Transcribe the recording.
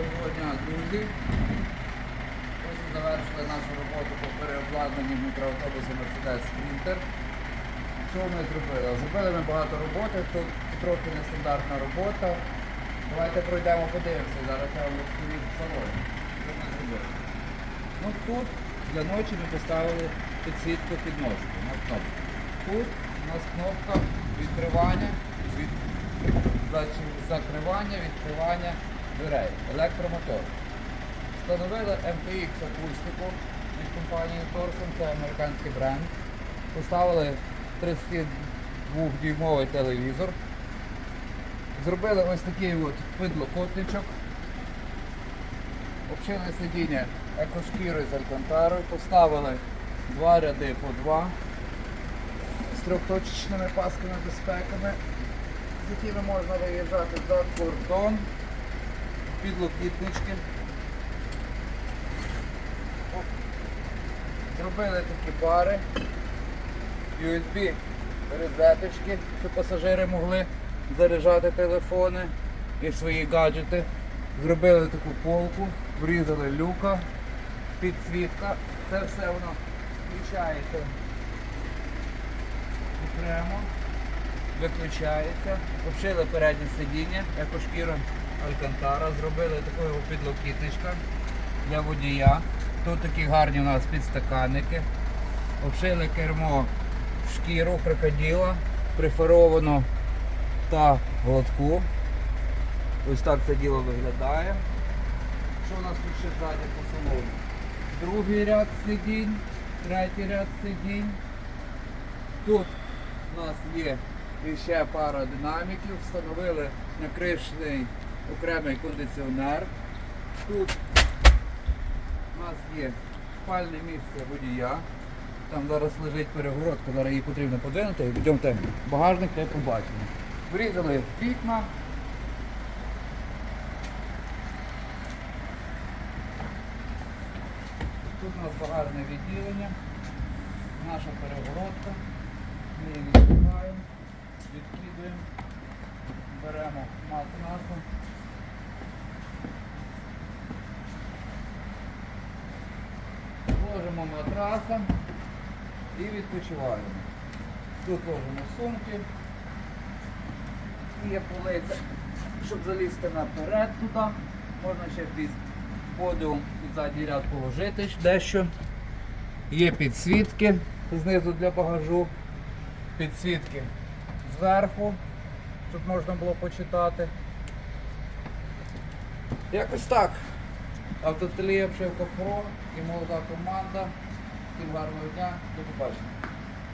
Доброго дня, друзі. Ми завершили нашу роботу по переобладнанню мікроавтобуса Mercedes Sprinter. Що ми зробили? Зробили ми багато роботи, тут трохи нестандартна робота. Давайте пройдемо, подивимося. Зараз я вам розповім в салоні. Що ми зробили? Ну тут для ночі ми поставили підсвітку підножку на кнопку. Тут у нас кнопка відкривання, від... закривання, відкривання дверей. Електромотор. Встановили MTX акустику від компанії Thorson, це американський бренд. Поставили 32-дюймовий телевізор. Зробили ось такий от підлокотничок. Обшили сидіння екошкірою з алькантарою, поставили два ряди по два з трьохточечними пасками безпеками, з якими можна виїжджати за кордон, підлокітнички. Зробили такі бари, USB розеточки, щоб пасажири могли заряджати телефони і свої гаджети. Зробили таку полку, врізали люка, підсвітка. Це все воно включається окремо, виключається. Обшили переднє сидіння, екошкіра Алькантара, зробили такого підлокітничка для водія. Тут такі гарні у нас підстаканники. Обшили кермо шкіру крокодила, прифаровано та гладку. Ось так це діло виглядає. Що у нас тут ще ззаді по салону? Другий ряд сидінь, третій ряд сидінь. Тут у нас є ще пара динаміків, встановили накришний окремий кондиціонер. Тут у нас є спальне місце водія. Там зараз лежить перегородка, зараз її потрібно подвинути. Йдемте в багажник та побачимо. Врізали вікна. Тут у нас багажне відділення, наша перегородка. Ми її відкриваємо, відкидуємо, беремо матрасу. Ложимо матраса і відпочиваємо. Тут ложимо сумки. Є полиця, щоб залізти наперед туди. Можна ще під подіум під задній ряд положити дещо. Є підсвітки знизу для багажу, підсвітки зверху, щоб можна було почитати. Якось так. Автотелія Пшевка Про і молода команда. Всім гарного дня, до побачення.